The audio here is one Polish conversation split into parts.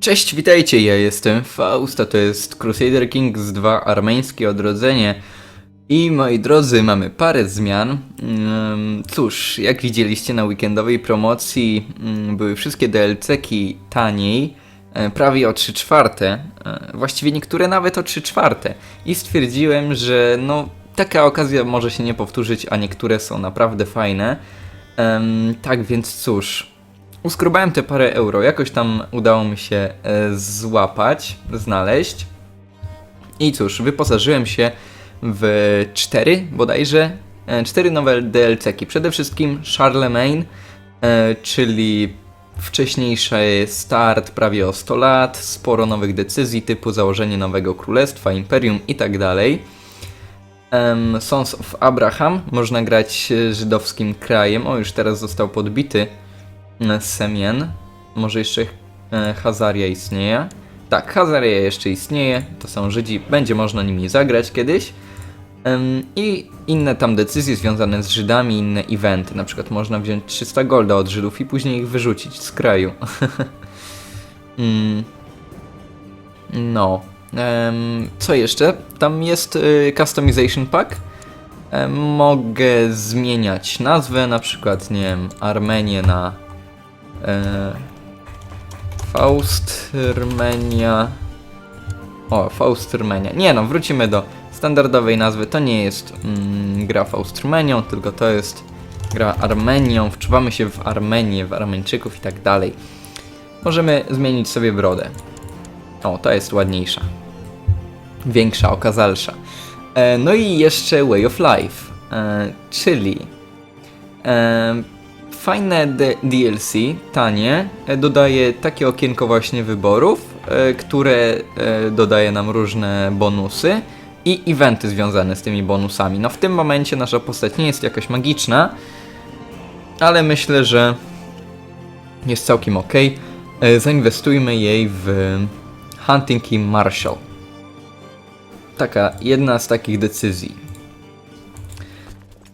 Cześć, witajcie, ja jestem Faust, a to jest Crusader Kings 2 Armeńskie Odrodzenie. I moi drodzy, mamy parę zmian. Cóż, jak widzieliście na weekendowej promocji, były wszystkie DLC-ki taniej, e, prawie o 3 czwarte, e, właściwie niektóre nawet o 3 czwarte. I stwierdziłem, że no, taka okazja może się nie powtórzyć, a niektóre są naprawdę fajne. Tak więc cóż, uskrobałem te parę euro, jakoś tam udało mi się e, złapać, znaleźć. I cóż, wyposażyłem się w cztery bodajże, e, cztery nowe DLC-ki. Przede wszystkim Charlemagne, e, czyli wcześniejszy start prawie o 100 lat, sporo nowych decyzji typu założenie nowego królestwa, imperium i tak Sons of Abraham, można grać żydowskim krajem, o już teraz został podbity Semien, może jeszcze e, Hazaria istnieje. Tak, Hazaria jeszcze istnieje, to są Żydzi, będzie można nimi zagrać kiedyś. I inne tam decyzje związane z Żydami, inne eventy. Na przykład można wziąć 300 golda od Żydów i później ich wyrzucić z kraju. mm. No. Co jeszcze? Tam jest y, Customization Pack. Mogę zmieniać nazwę, na przykład, nie wiem, Armenię na e, Faustyrmenia. O, Faustyrmenia. Nie no, wrócimy do standardowej nazwy. To nie jest mm, gra Faustyrmenią, tylko to jest gra Armenią. Wczuwamy się w Armenię, w Armeńczyków i tak dalej. Możemy zmienić sobie brodę. O, ta jest ładniejsza. Większa, okazalsza. E, no i jeszcze Way of Life, e, czyli e, fajne DLC, tanie, e, dodaje takie okienko właśnie wyborów, e, które e, dodaje nam różne bonusy i eventy związane z tymi bonusami. No w tym momencie nasza postać nie jest jakaś magiczna, ale myślę, że jest całkiem ok. Zainwestujmy jej w Hunting Marshall. Taka jedna z takich decyzji.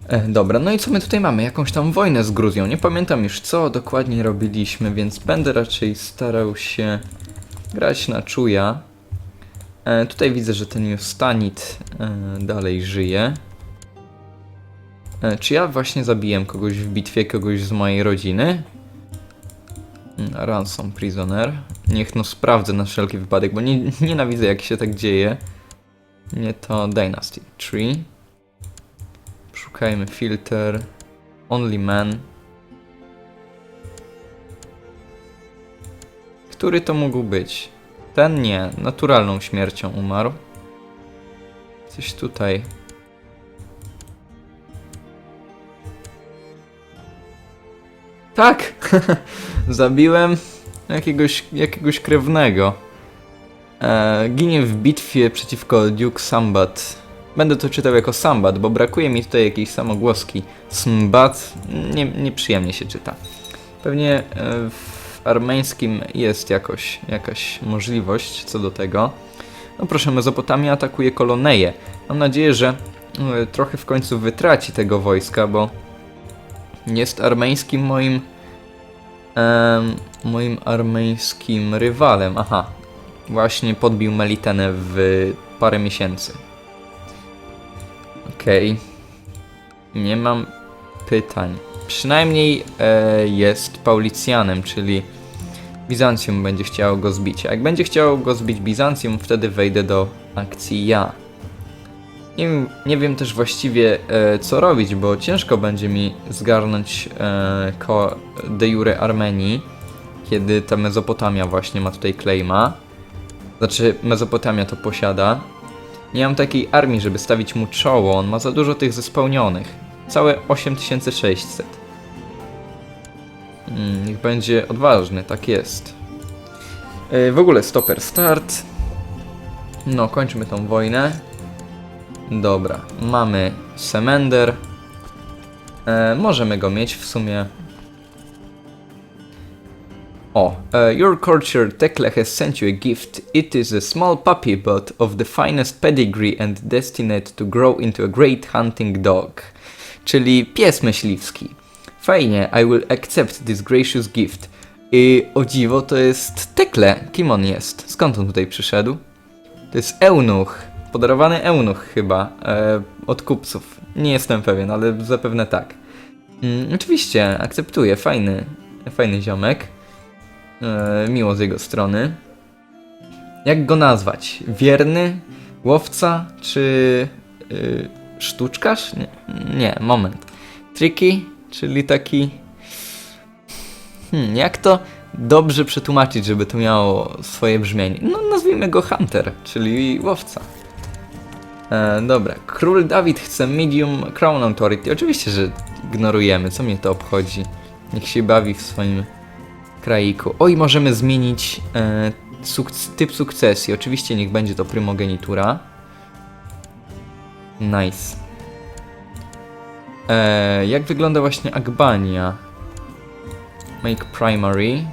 E, dobra, no i co my tutaj mamy? Jakąś tam wojnę z Gruzją. Nie pamiętam już co dokładnie robiliśmy, więc będę raczej starał się grać na czuja. E, tutaj widzę, że ten Justanit e, dalej żyje. E, czy ja właśnie zabiłem kogoś w bitwie, kogoś z mojej rodziny? Mm, Ransom Prisoner. Niech no sprawdzę na wszelki wypadek, bo nie, nienawidzę jak się tak dzieje. Nie to Dynasty Tree. Szukajmy filter. Only Man. Który to mógł być? Ten nie, naturalną śmiercią umarł. Coś tutaj. Tak! Zabiłem jakiegoś, jakiegoś krewnego. E, ginie w bitwie przeciwko Duke Sambat. Będę to czytał jako Sambat, bo brakuje mi tutaj jakiejś samogłoski. Sambat nie, nieprzyjemnie się czyta. Pewnie e, w armeńskim jest jakoś, jakaś możliwość co do tego. No proszę, Mezopotamia atakuje Koloneję. Mam nadzieję, że e, trochę w końcu wytraci tego wojska, bo jest armeńskim moim moim armeńskim rywalem. Aha, właśnie podbił Melitenę w parę miesięcy. Okej. Nie mam pytań. Przynajmniej e, jest Paulicjanem, czyli Bizancjum będzie chciało go zbić. A jak będzie chciało go zbić Bizancjum, wtedy wejdę do akcji ja. Nie nie wiem też właściwie e, co robić, bo ciężko będzie mi zgarnąć e, ko de jure Armenii, kiedy ta Mezopotamia właśnie ma tutaj claima. Znaczy, Mezopotamia to posiada. Nie mam takiej armii, żeby stawić mu czoło, on ma za dużo tych zespełnionych. Całe 8600. Mm, niech będzie odważny, tak jest. E, w ogóle stopper start. No, kończymy tą wojnę. Dobra, mamy Semender. E, możemy go mieć w sumie. O, e, your courtier Tekle has sent you a gift. It is a small puppy, but of the finest pedigree and destined to grow into a great hunting dog. Czyli pies myśliwski. Fajnie, I will accept this gracious gift. I o dziwo to jest Tekle. Kim on jest? Skąd on tutaj przyszedł? To jest eunuch. Podarowany eunuch chyba. E, od kupców. Nie jestem pewien, ale zapewne tak. Mm, oczywiście, akceptuję. Fajny. Fajny ziomek. E, miło z jego strony. Jak go nazwać? Wierny? Łowca? Czy y, sztuczkarz? Nie, nie, moment. Tricky? Czyli taki... Hmm, jak to dobrze przetłumaczyć, żeby to miało swoje brzmienie? No, nazwijmy go Hunter, czyli łowca. E, dobra, król Dawid chce medium crown authority. Oczywiście, że ignorujemy, co mnie to obchodzi. Niech się bawi w swoim kraiku. Oj, możemy zmienić e, sukc- typ sukcesji. Oczywiście niech będzie to prymogenitura. Nice. E, jak wygląda właśnie Agbania? Make primary.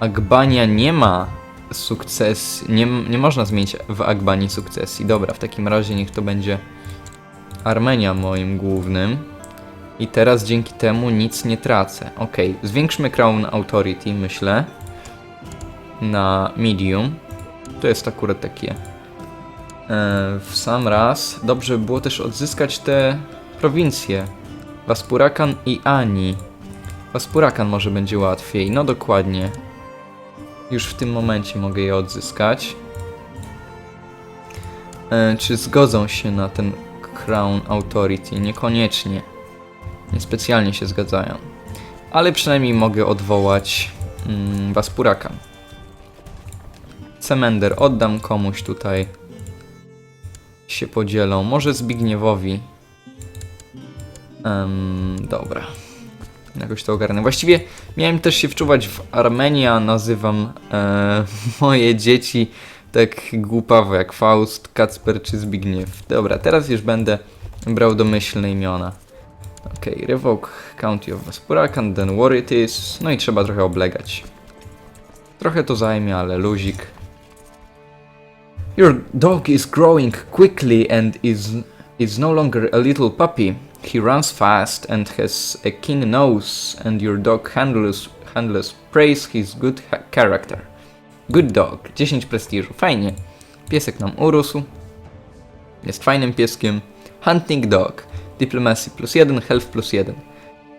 Agbania nie ma sukces. Nie, nie można zmienić w Agbanii sukcesji. Dobra, w takim razie niech to będzie Armenia moim głównym. I teraz dzięki temu nic nie tracę. Ok, zwiększmy Crown Authority, myślę. Na medium. To jest akurat takie. E, w sam raz. Dobrze by było też odzyskać te prowincje. Waspurakan i Ani. Waspurakan może będzie łatwiej. No dokładnie. Już w tym momencie mogę je odzyskać. E, czy zgodzą się na ten Crown Authority? Niekoniecznie. Niespecjalnie się zgadzają. Ale przynajmniej mogę odwołać mm, Waspurakan. Cemender oddam komuś tutaj. Się podzielą. Może Zbigniewowi. Em, dobra. Jakoś to ogarnę. Właściwie miałem też się wczuwać w Armenię, a nazywam e, moje dzieci tak głupawo jak Faust, Kacper czy Zbigniew. Dobra, teraz już będę brał domyślne imiona. Okay, revoke County of Vaspurakan, then war it is. No i trzeba trochę oblegać. Trochę to zajmie, ale luzik. Your dog is growing quickly and is is no longer a little puppy. He runs fast and has a keen nose, and your dog handles handlers praise his good ha- character. Good dog, 10 prestiżu, fajnie. Piesek nam urósł. Jest fajnym pieskiem. Hunting dog, diplomacy plus 1, health plus 1.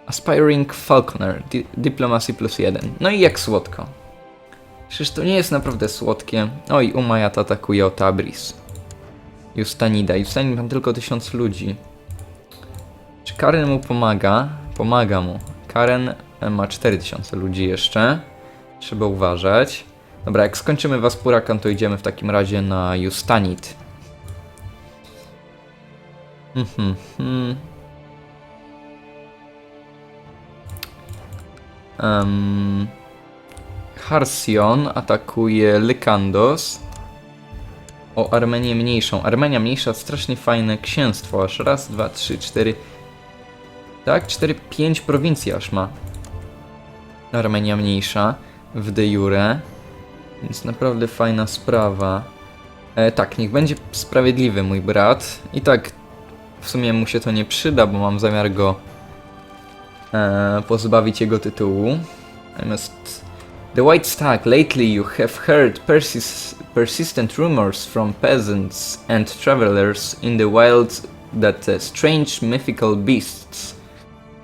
Aspiring falconer, di- diplomacy plus 1. No i jak słodko. Przecież to nie jest naprawdę słodkie. Oj, Umajat atakuje o Tabris. Justanida. Justanid ma tylko 1000 ludzi. Czy Karen mu pomaga? Pomaga mu. Karen e, ma 4000 ludzi jeszcze. Trzeba uważać. Dobra, jak skończymy Waspurakan, to idziemy w takim razie na Justanit. Mhm, mhm. Em, Harsion atakuje Lykandos. O Armenię mniejszą. Armenia mniejsza, strasznie fajne księstwo. Aż raz, dwa, trzy, cztery. Tak, cztery, pięć prowincji aż ma. Armenia mniejsza w de jure. Więc naprawdę fajna sprawa. E, tak, niech będzie sprawiedliwy mój brat. I tak w sumie mu się to nie przyda, bo mam zamiar go e, pozbawić jego tytułu. Natomiast The White Stag, lately you have heard persis persistent rumors from peasants and travelers in the wild that a strange mythical beast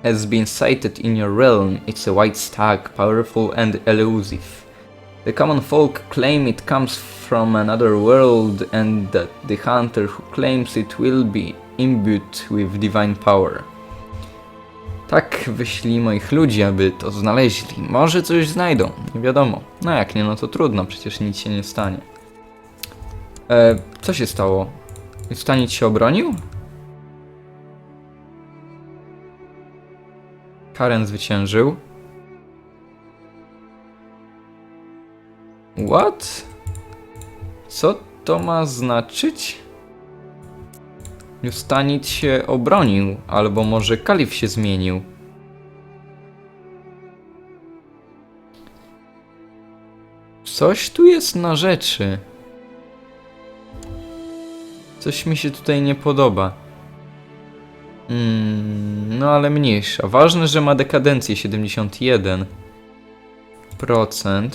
has been sighted in your realm. It's a white stag, powerful and elusive. The common folk claim it comes from another world and that the hunter who claims it will be imbued with divine power. Tak, wyślij moich ludzi, aby to znaleźli. Może coś znajdą, nie wiadomo. No jak nie, no to trudno, przecież nic się nie stanie. E, co się stało? Stanić się obronił? Karen zwyciężył. What? Co to ma znaczyć? Justanit się obronił, albo może kalif się zmienił. Coś tu jest na rzeczy. Coś mi się tutaj nie podoba. Mm, no ale mniejsza. Ważne, że ma dekadencję 71. 10%.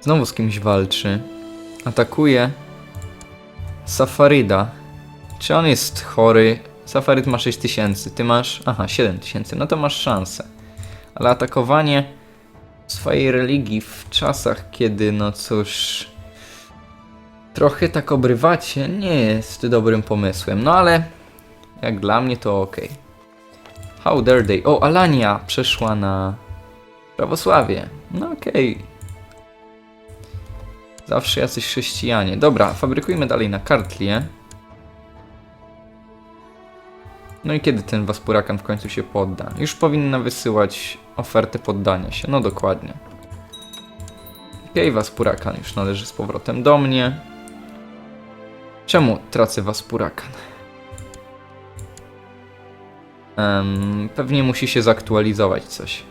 Znowu z kimś walczy. Atakuje Safarida. Czy on jest chory? Safarid ma 6000, ty masz. Aha, 7000, no to masz szansę. Ale atakowanie swojej religii w czasach, kiedy, no cóż. Trochę tak obrywacie, nie jest dobrym pomysłem. No ale jak dla mnie to ok. How dare they? O, Alania przeszła na prawosławie. No okej. Zawsze jacyś chrześcijanie. Dobra, fabrykujmy dalej na kartlie. No i kiedy ten Waspurakan w końcu się podda? Już powinna wysyłać ofertę poddania się. No dokładnie. Okej, Waspurakan już należy z powrotem do mnie. Czemu tracę Waspurakan? Em, pewnie musi się zaktualizować coś.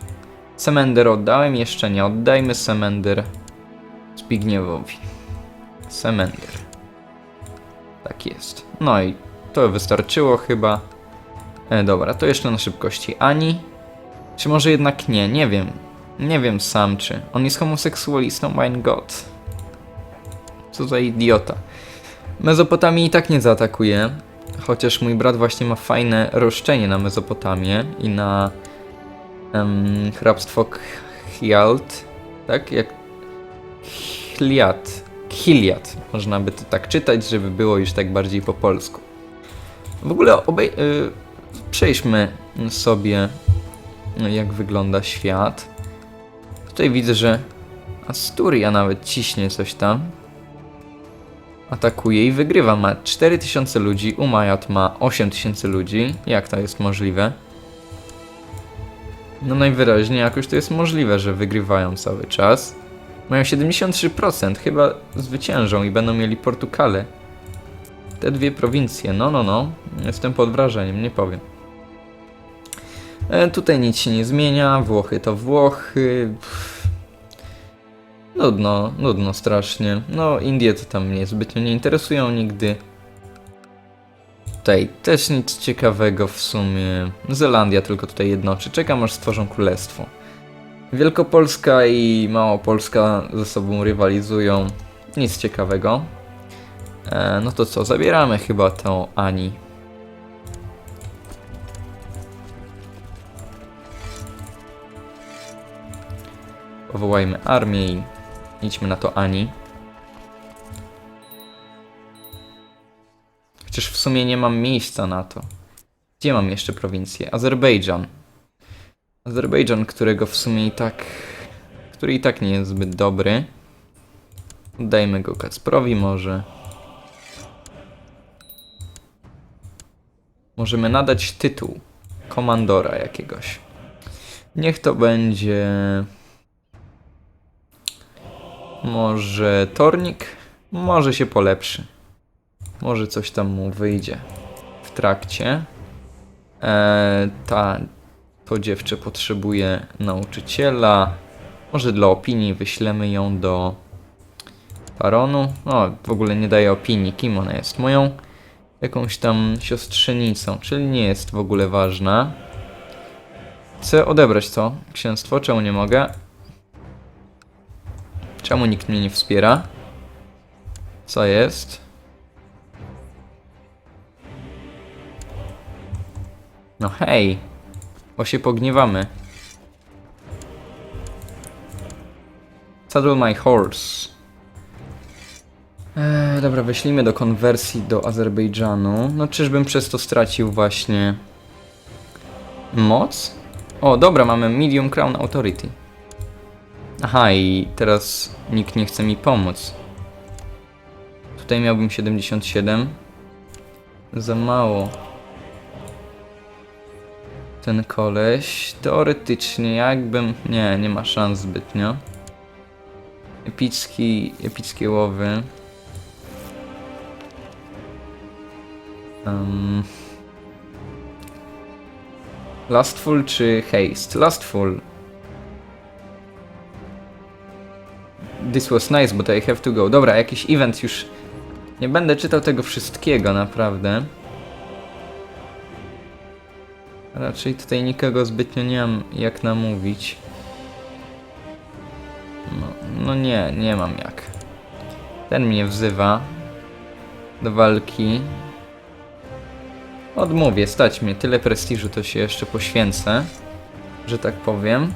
Semender oddałem, jeszcze nie. Oddajmy Semender Zbigniewowi. Semender. Tak jest. No i to wystarczyło chyba. E, dobra, to jeszcze na szybkości. Ani? Czy może jednak nie? Nie wiem. Nie wiem sam czy. On jest homoseksualistą, mein Gott. Co za idiota. Mezopotamii i tak nie zaatakuje. Chociaż mój brat właśnie ma fajne roszczenie na Mezopotamię i na em, hrabstwo Chialt. Tak? Jak Chliat. Chiliad. Można by to tak czytać, żeby było już tak bardziej po polsku. W ogóle obej- y, przejdźmy sobie, jak wygląda świat. Tutaj widzę, że Asturia nawet ciśnie coś tam. Atakuje i wygrywa. Ma 4000 ludzi, Umayyad ma 8000 ludzi. Jak to jest możliwe? No najwyraźniej jakoś to jest możliwe, że wygrywają cały czas. Mają 73%, chyba zwyciężą i będą mieli Portugalę. Te dwie prowincje, no no no, jestem pod wrażeniem, nie powiem. E, tutaj nic się nie zmienia, Włochy to Włochy. Pff. Nudno, nudno strasznie. No, Indie to tam mnie zbytnio nie interesują nigdy. Tutaj też nic ciekawego w sumie. Zelandia tylko tutaj jednoczy. Czekam aż stworzą królestwo. Wielkopolska i Małopolska ze sobą rywalizują. Nic ciekawego. E, no to co, zabieramy chyba tą Ani. Powołajmy armię i idźmy na to Ani. Chociaż w sumie nie mam miejsca na to. Gdzie mam jeszcze prowincję? Azerbejdżan. Azerbejdżan, którego w sumie i tak. który i tak nie jest zbyt dobry. Dajmy go Kacprowi może. Możemy nadać tytuł komandora jakiegoś. Niech to będzie. Może Tornik? Może się polepszy. Może coś tam mu wyjdzie w trakcie. Eee, ta, to dziewczę potrzebuje nauczyciela. Może dla opinii wyślemy ją do Paronu. O, w ogóle nie daje opinii, kim ona jest. Moją jakąś tam siostrzenicą, czyli nie jest w ogóle ważna. Chcę odebrać to księstwo, czemu nie mogę? Czemu nikt mnie nie wspiera? Co jest? No hej, bo się pogniewamy. Saddle my horse. Eee, dobra, wyślijmy do konwersji do Azerbejdżanu. No czyżbym przez to stracił właśnie moc? O, dobra, mamy Medium Crown Authority. Aha, i teraz nikt nie chce mi pomóc. Tutaj miałbym 77. Za mało. Ten koleś. Teoretycznie jakbym... Nie, nie ma szans zbytnio. Epicki, epickie łowy. Um, Lastful czy Haste? Lastful. This was nice, but I have to go. Dobra, jakiś event już. Nie będę czytał tego wszystkiego, naprawdę. Raczej tutaj nikogo zbytnio nie mam jak namówić. No, no nie, nie mam jak. Ten mnie wzywa do walki. Odmówię, stać mnie. Tyle prestiżu to się jeszcze poświęcę, że tak powiem.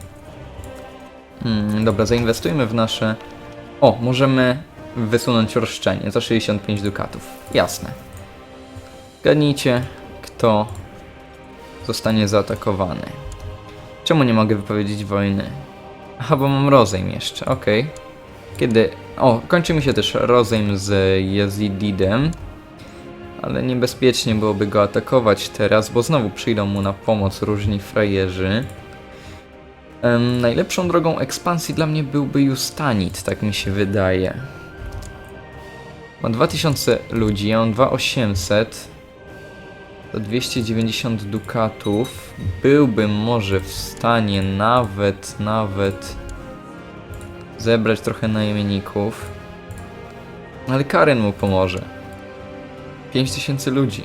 Hmm, dobra, zainwestujmy w nasze... O, możemy wysunąć roszczenie za 65 dukatów. Jasne. Zgadnijcie, kto zostanie zaatakowany. Czemu nie mogę wypowiedzieć wojny? Aha, bo mam rozejm jeszcze, okej. Kiedy... O, kończy mi się też rozejm z Jezididem. Ale niebezpiecznie byłoby go atakować teraz, bo znowu przyjdą mu na pomoc różni frajerzy. Em, najlepszą drogą ekspansji dla mnie byłby Justanit, tak mi się wydaje. Ma 2000 ludzi, ja mam 2800. To 290 dukatów. Byłbym może w stanie nawet, nawet zebrać trochę najemników. Ale Karen mu pomoże. 5000 ludzi.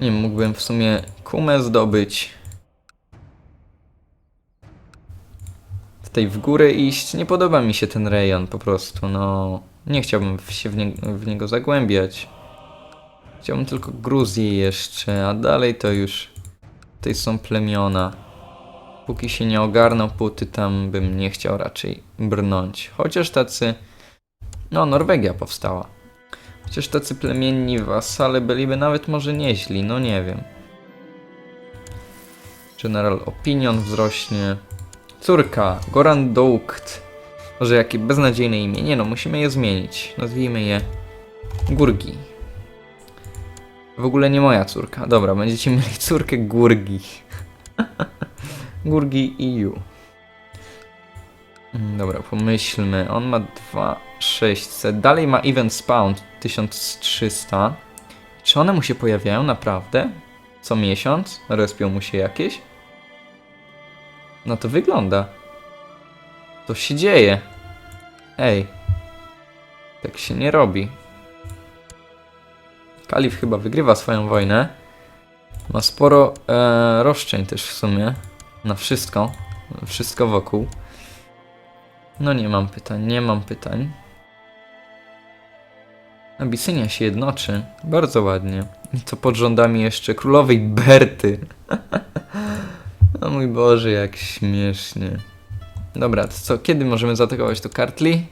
Nie mógłbym w sumie kumę zdobyć. Tutaj w górę iść. Nie podoba mi się ten rejon po prostu, no. Nie chciałbym się w, nie, w niego zagłębiać. Chciałbym tylko Gruzję jeszcze, a dalej to już... Tutaj są plemiona. Póki się nie ogarną puty, tam bym nie chciał raczej brnąć. Chociaż tacy... No, Norwegia powstała. Chociaż tacy plemienni wasale byliby nawet może nieźli, no nie wiem. General Opinion wzrośnie. Córka, Goran Doukt. Może jakie beznadziejne imię? Nie no, musimy je zmienić. Nazwijmy je Gurgi. W ogóle nie moja córka. Dobra, będziecie mieli córkę Gurgi. Gurgi EU. Mm, Dobra, pomyślmy. On ma 2600. Dalej ma event spawn 1300. Czy one mu się pojawiają naprawdę? Co miesiąc? Respią mu się jakieś? No to wygląda. To się dzieje. Ej. Tak się nie robi. Kalif chyba wygrywa swoją wojnę. Ma sporo e, roszczeń też w sumie. Na wszystko. Wszystko wokół. No nie mam pytań, nie mam pytań. Abisynia się jednoczy. Bardzo ładnie. I to pod rządami jeszcze królowej Berty. o mój Boże, jak śmiesznie. Dobra, to co, kiedy możemy zaatakować to Kartli?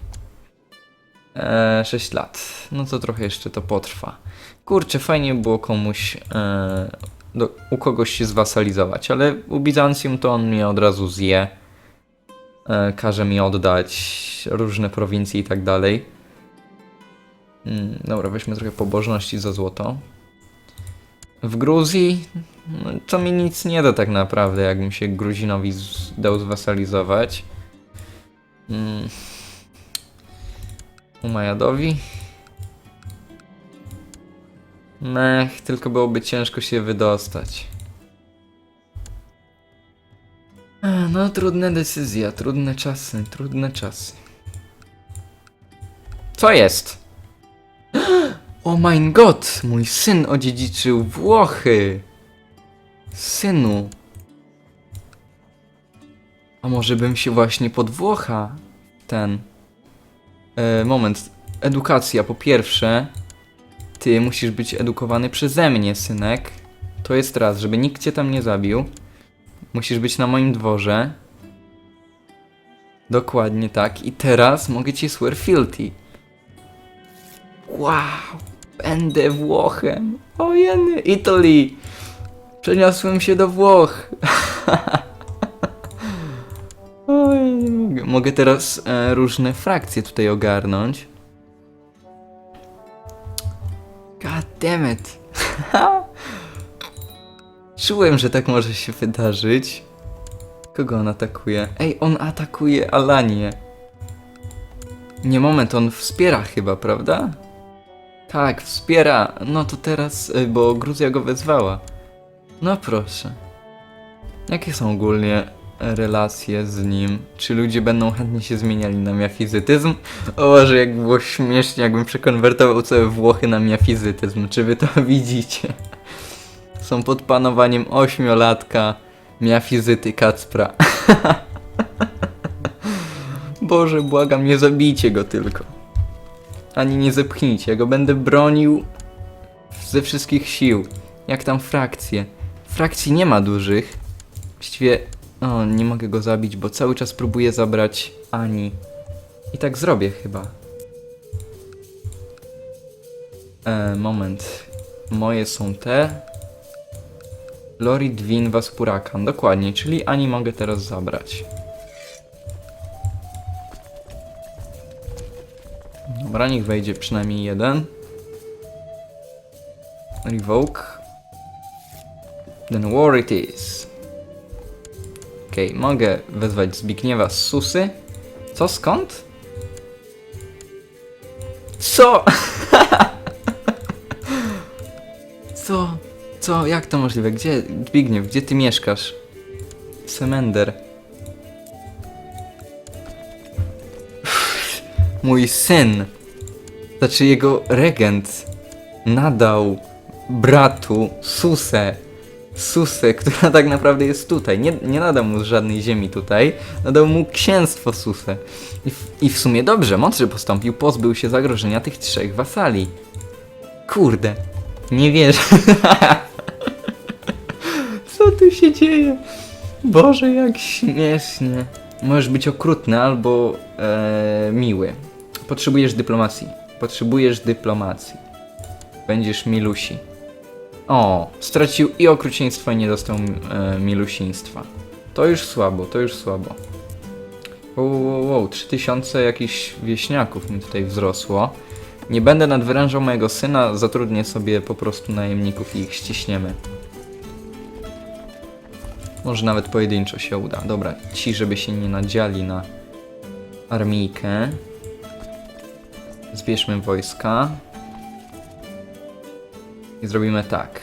Eee, 6 lat. No to trochę jeszcze to potrwa. Kurczę, fajnie było komuś, e, do, u kogoś się zwasalizować, ale u Bizancjum to on mnie od razu zje. E, każe mi oddać różne prowincje i tak dalej. Mm, dobra, weźmy trochę pobożności za złoto. W Gruzji no, to mi nic nie da tak naprawdę, jakbym się Gruzinowi dał zwasalizować. Mm. Umajadowi? Mech, tylko byłoby ciężko się wydostać. No, trudne decyzje, trudne czasy, trudne czasy. Co jest? O mein god, mój syn odziedziczył Włochy. Synu. A może bym się właśnie pod Włocha ten... E, moment, edukacja po pierwsze. Ty musisz być edukowany przeze mnie, synek. To jest raz, żeby nikt cię tam nie zabił. Musisz być na moim dworze. Dokładnie tak. I teraz mogę ci swear fealty. Wow! Będę Włochem. O jeny, Italy! Przeniosłem się do Włoch. mogę. Teraz e, różne frakcje tutaj ogarnąć. God damn it. Czułem, że tak może się wydarzyć. Kogo on atakuje? Ej, on atakuje Alanię. Nie moment, on wspiera chyba, prawda? Tak, wspiera. No to teraz, y, bo Gruzja go wezwała. No proszę. Jakie są ogólnie relacje z nim? Czy ludzie będą chętnie się zmieniali na miafizytyzm? O Boże, jak było śmiesznie, jakbym przekonwertował całe Włochy na miafizytyzm. Czy wy to widzicie? są pod panowaniem ośmiolatka miafizyty Kacpra. Boże, błagam, nie zabijcie go tylko. Ani nie zepchnijcie, ja go będę bronił ze wszystkich sił. Jak tam frakcje? Frakcji nie ma dużych. Właściwie, o, nie mogę go zabić, bo cały czas próbuję zabrać Ani. I tak zrobię chyba. E, moment. Moje są te. Lori Dwin Waspurakan. Dokładnie, czyli Ani mogę teraz zabrać. Dobra, niech wejdzie przynajmniej jeden. Revoke. Then war it is. Okej, mogę wezwać Zbigniewa z Susy. Co, skąd? Co? Co? Co? Jak to możliwe? Gdzie, Zbigniew, gdzie ty mieszkasz? Semender. Mój syn, znaczy jego regent, nadał bratu Susę. Susę, która tak naprawdę jest tutaj. Nie, nie nadał mu żadnej ziemi tutaj, nadał mu księstwo Susę. I w, I w sumie dobrze, mądrze postąpił, pozbył się zagrożenia tych trzech wasali. Kurde, nie wierzę. Co tu się dzieje? Boże, jak śmiesznie. Możesz być okrutny albo e, miły. Potrzebujesz dyplomacji. Potrzebujesz dyplomacji. Będziesz milusi. O, stracił i okrucieństwo i nie dostał e, milusiństwa. To już słabo, to już słabo. Wow, wow, wow, 3000 jakichś wieśniaków mi tutaj wzrosło. Nie będę nadwyrężał mojego syna, zatrudnię sobie po prostu najemników i ich ściśniemy. Może nawet pojedynczo się uda. Dobra, ci, żeby się nie nadziali na armijkę. Zbierzmy wojska. I zrobimy tak.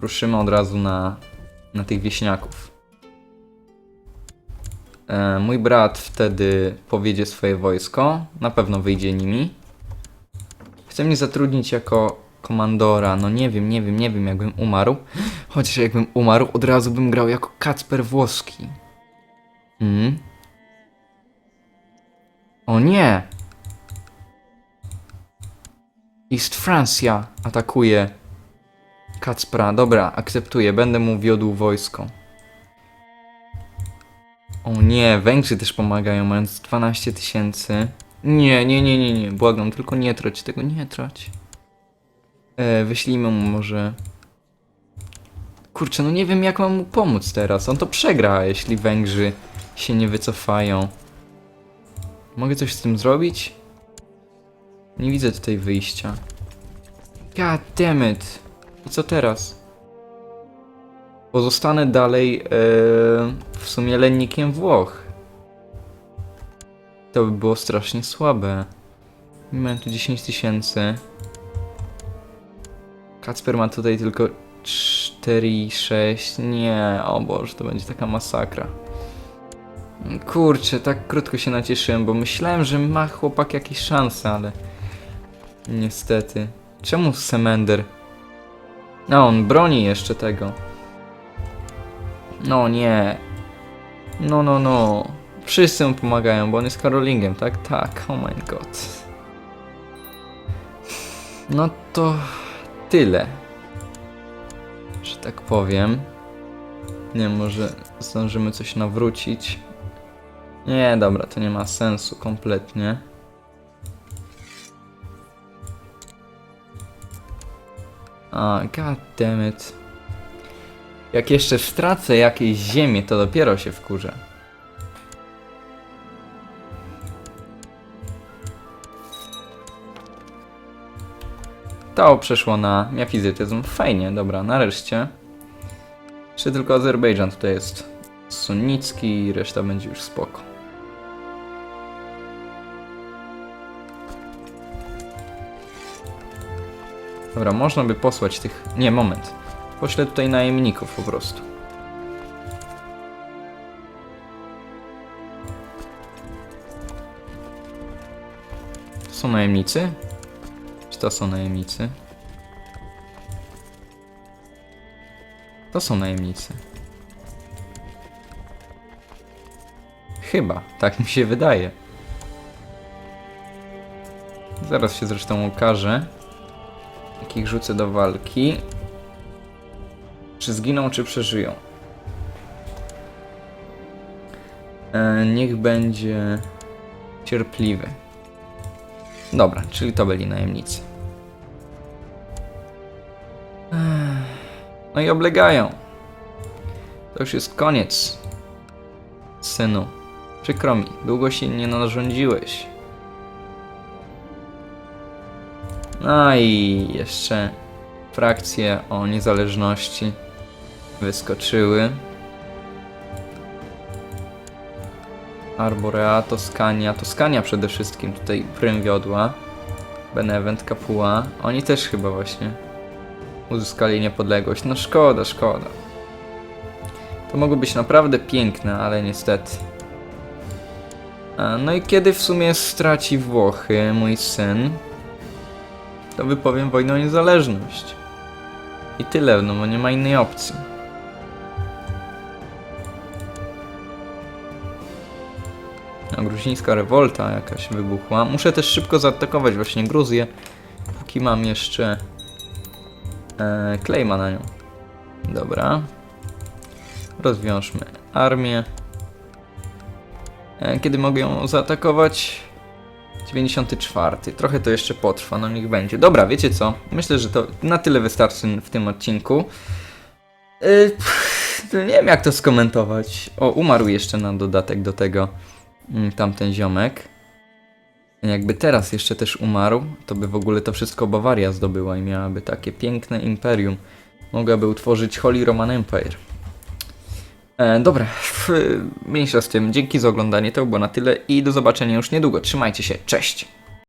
Ruszymy od razu na, na tych wieśniaków. E, mój brat wtedy powiedzie swoje wojsko. Na pewno wyjdzie nimi. Chce mnie zatrudnić jako komandora. No nie wiem, nie wiem, nie wiem, jakbym umarł. Chociaż jakbym umarł, od razu bym grał jako Kacper Włoski. Hmm? O nie! East Francia atakuje Kacpra. Dobra, akceptuję, będę mu wiodł wojsko. O nie, Węgrzy też pomagają, mając 12 tysięcy. Nie, nie, nie, nie, nie, błagam, tylko nie trać tego, nie trać. E, wyślijmy mu może... Kurczę, no nie wiem jak mam mu pomóc teraz. On to przegra, jeśli Węgrzy się nie wycofają. Mogę coś z tym zrobić? Nie widzę tutaj wyjścia. God damn it. I co teraz? Pozostanę dalej e, w sumie lennikiem Włoch. To by było strasznie słabe. Mam tu 10 tysięcy. Kacper ma tutaj tylko 4 i 6. Nie, o Boże, to będzie taka masakra. Kurczę, tak krótko się nacieszyłem, bo myślałem, że ma chłopak jakieś szanse, ale... Niestety. Czemu Semender? No, on broni jeszcze tego. No nie. No, no, no. Wszyscy mu pomagają, bo on jest Karolingiem, tak? Tak, oh my god. No to tyle. Że tak powiem. Nie może zdążymy coś nawrócić. Nie, dobra, to nie ma sensu kompletnie. A, god damn it. Jak jeszcze stracę jakieś ziemię, to dopiero się wkurzę. To przeszło na miafizytyzm. Fajnie, dobra, nareszcie. Jeszcze tylko Azerbejdżan tutaj jest sunnicki reszta będzie już spoko. Dobra, można by posłać tych... Nie, moment. Poślę tutaj najemników po prostu. To są najemnicy? Czy to są najemnicy? To są najemnicy. Chyba, tak mi się wydaje. Zaraz się zresztą okaże, jakich rzucę do walki. Czy zginą, czy przeżyją. E, niech będzie cierpliwy. Dobra, czyli to byli najemnicy. No i oblegają. To już jest koniec. Synu, przykro mi, długo się nie narządziłeś. No i jeszcze frakcje o niezależności wyskoczyły. Arborea, Toskania, Toskania przede wszystkim tutaj prym wiodła. Benevent, Capua. Oni też chyba właśnie uzyskali niepodległość. No szkoda, szkoda. To mogło być naprawdę piękne, ale niestety. A, No i kiedy w sumie straci Włochy mój syn, to wypowiem wojnę o niezależność. I tyle, no bo nie ma innej opcji. No, gruzińska rewolta jakaś wybuchła. Muszę też szybko zaatakować właśnie Gruzję, póki mam jeszcze e, klejma na nią. Dobra. Rozwiążmy armię. E, kiedy mogę ją zaatakować? 94. Trochę to jeszcze potrwa, no niech będzie. Dobra, wiecie co? Myślę, że to na tyle wystarczy w tym odcinku. Yy, nie wiem jak to skomentować. O, umarł jeszcze na dodatek do tego mm, tamten ziomek. Jakby teraz jeszcze też umarł, to by w ogóle to wszystko Bawaria zdobyła i miałaby takie piękne imperium. Mogłaby utworzyć Holy Roman Empire. E, dobra, mniejsza z tym. Dzięki za oglądanie, to było na tyle i do zobaczenia już niedługo. Trzymajcie się, cześć!